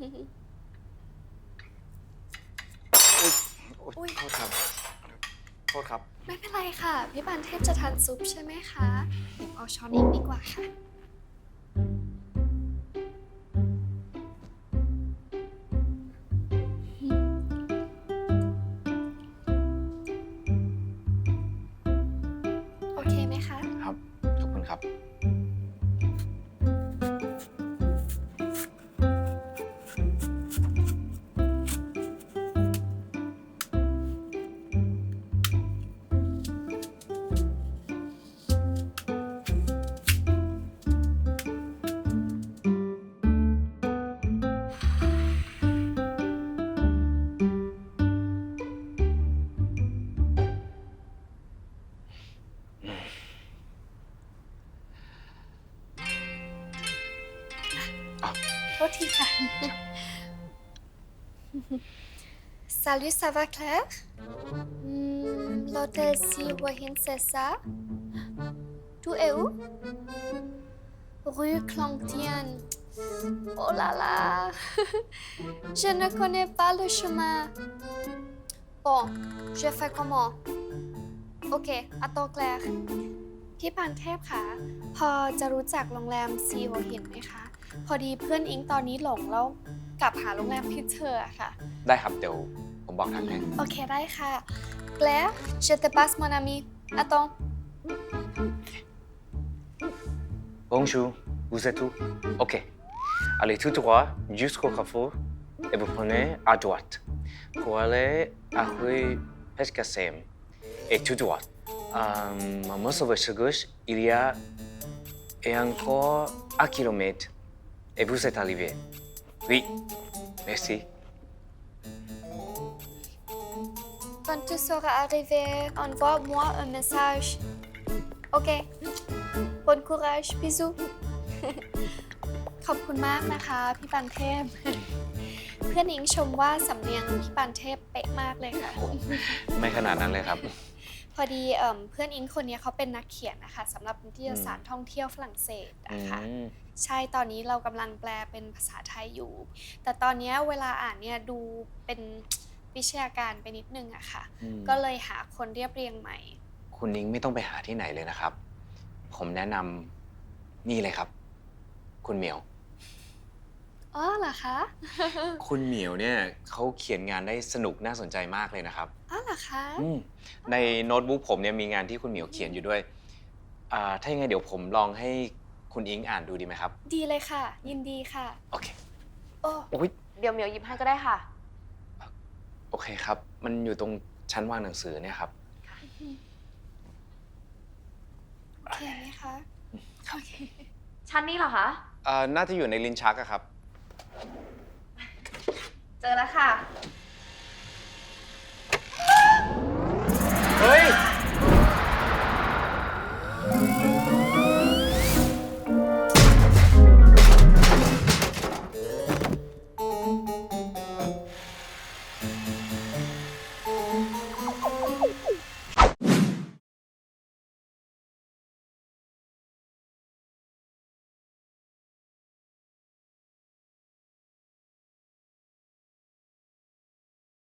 อุ๊ยโทษครับ โทษครับ ไม่เป็นไรค่ะ พี่ปานเทพจะทานซุปใช่ไหมคะเดี๋ยวเอาช้อนเองดีกว่าค่ะ โอเคไหมคะ ครับ ขอบคุณครับ ษทีค่ะ Salut, ça va Claire Hmm, L'hôtel Si Wahin, c'est ça Tu es où Rue Clontienne. Oh là là Je ne connais pas le chemin. Bon, je fais comment Ok, attends Claire พี่ปานเทพคะพอจะรู้จักโรงแรมซีหัวหินไหมคะ พอดีเพื่อนอิงตอนนี้หลงแล้วกลับหาโรงแรมพิเชอร์อะค่ะ ได้ครับเดี๋ยวผมบอกทางให้โอเคได้ค่ะ Claire je te passe mon ami attends Bonjour, vous êtes où Ok. Allez tout droit jusqu'au carrefour et vous prenez à droite pour aller à rue Pescasem. Et tout droit. Euh, à sur votre gauche, il y a et encore un kilomètre. Et vous êtes arrivé. Oui, merci. quand tu seras arrivé envoie-moi un message ok bon courage bisous ขอบคุณมากนะคะ พี่ปานเทพ เพื่อนอิงชมว่าสำเนียงพี่ปานเทพเป๊ะมากเลยค่ะ ไม่ขนาดนั้นเลยครับ พอดีเอิ่มเพื่อนอิงคนนี้เขาเป็นนักเขียนนะคะสำหรับนิตยสารท่องเที่ยวฝรั่งเศสอืนะคะ ม ใช่ตอนนี้เรากำลังแปลเป็นภาษาไทยอยู่ แต่ตอนเนี้ยเวลาอ่านเนี่ยดูเป็น วิชาการไปนิดนึงอะค่ะ อืม ก็เลยหาคนเรียบเรียงใหม่ คุณนิ้งไม่ต้องไปหาที่ไหนเลยนะครับ ผมแนะนำนี่เลยครับ คุณเหมียว อ๋อเหรอคะคุณเหมียวเนี่ยเขาเขียนงานได้สนุกน่าสนใจมากเลยนะครับอ๋อเหรอคะอืมในโน้ตบุ๊กผมเนี่ยมีงานที่คุณเหมียวเขียนอยู่ด้วยอ่าถ้ายังไงเดี๋ยวผมลองให้คุณอิงอ่านดูดีไหมครับ ดีเลยค่ะ ยินดีค่ะ โอเคโอ้โอ้ยเดี๋ยวเหมียวหยิบให้ก็ได้ค่ะ โอเคครับ มันอยู่ตรงชั้นวางหนังสือเนี่ยครับ โอเคไหมคะโอเค ชั้นนี้เหรอคะ อ่าน่าจะอยู่ในลิ้นชักอะครับ เจอแล้วค่ะ